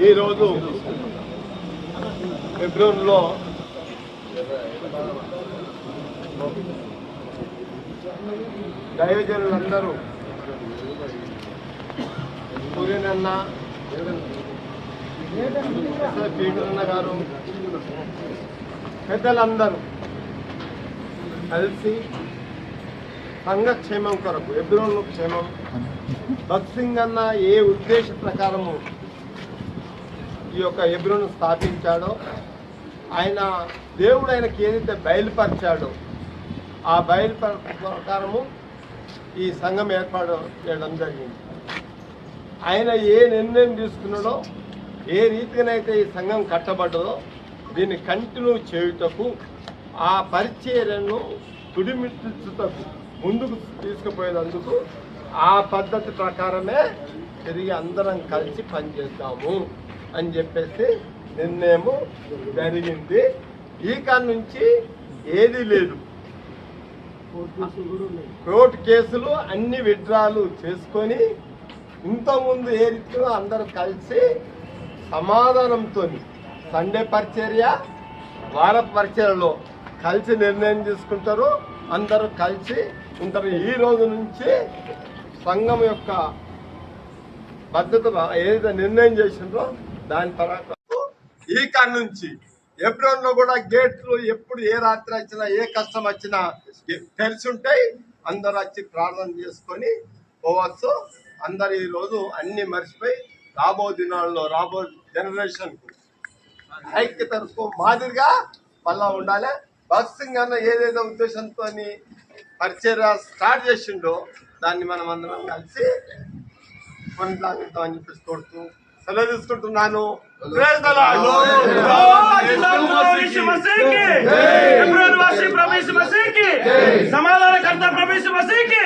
ఈరోజు ఫిబ్రవరిలో దైవజనులందరూ సూర్యనన్న పీటరన్న గారు పెద్దలందరూ కలిసి సంఘక్షేమం కొరకు ఎబ్రోన్లు క్షేమం. భక్సింగ్ అన్న ఏ ఉద్దేశ ప్రకారము ఈ యొక్క ఎబ్రోను స్థాపించాడో ఆయన దేవుడు ఆయనకి ఏదైతే బయలుపరిచాడో ఆ బయలుపర ప్రకారము ఈ సంఘం ఏర్పాటు చేయడం జరిగింది. ఆయన ఏ నిర్ణయం తీసుకున్నాడో ఏ రీతిగానైతే ఈ సంఘం కట్టబడ్డదో దీన్ని కంటిన్యూ చేయుటకు ఆ పరిచర్యను తుడిమిట్టుటకు ముందుకు తీసుకుపోయేందుకు ఆ పద్ధతి ప్రకారమే తిరిగి అందరం కలిసి పనిచేద్దాము అని చెప్పేసి నిర్ణయము జరిగింది. ఈ కాడ నుంచి ఏది లేదు. కోర్టు కేసులు అన్ని విడ్రాలు చేసుకొని ఇంతకుముందు ఏ రీతిలో అందరూ కలిసి సమాధానంతో సండే పరిచర్య వార పరిచర్యలో కలిసి నిర్ణయం తీసుకుంటారు. అందరూ కలిసి ఉంటారు ఈ రోజు నుంచి సంఘం యొక్క భద్రత ఏదైతే నిర్ణయం చేసిందో దాని తర్వాత ఈ కాడ నుంచి ఏప్రిల్లో కూడా గేట్లు ఎప్పుడు ఏ రాత్రి వచ్చినా ఏ కష్టం వచ్చినా తెరిచి ఉంటాయి. అందరు వచ్చి ప్రార్థన చేసుకొని పోవచ్చు. అందరు ఈ రోజు అన్ని మర్చిపోయి రాబో దినాల్లో రాబో జనరేషన్కు ఐక్యతకు మాదిరిగా మళ్ళా ఉండాలి. బస్సింగ్ అన్న ఏదైతే ఉద్దేశంతో పరిచర్య స్టార్ట్ చేసిండో దాన్ని మనం అందరం కలిసి కొనసాగిద్దామని చెప్పేసి కోరుతూ సెలవు తీసుకుంటున్నాను. సమాధానకర్త ప్రభు మసీకి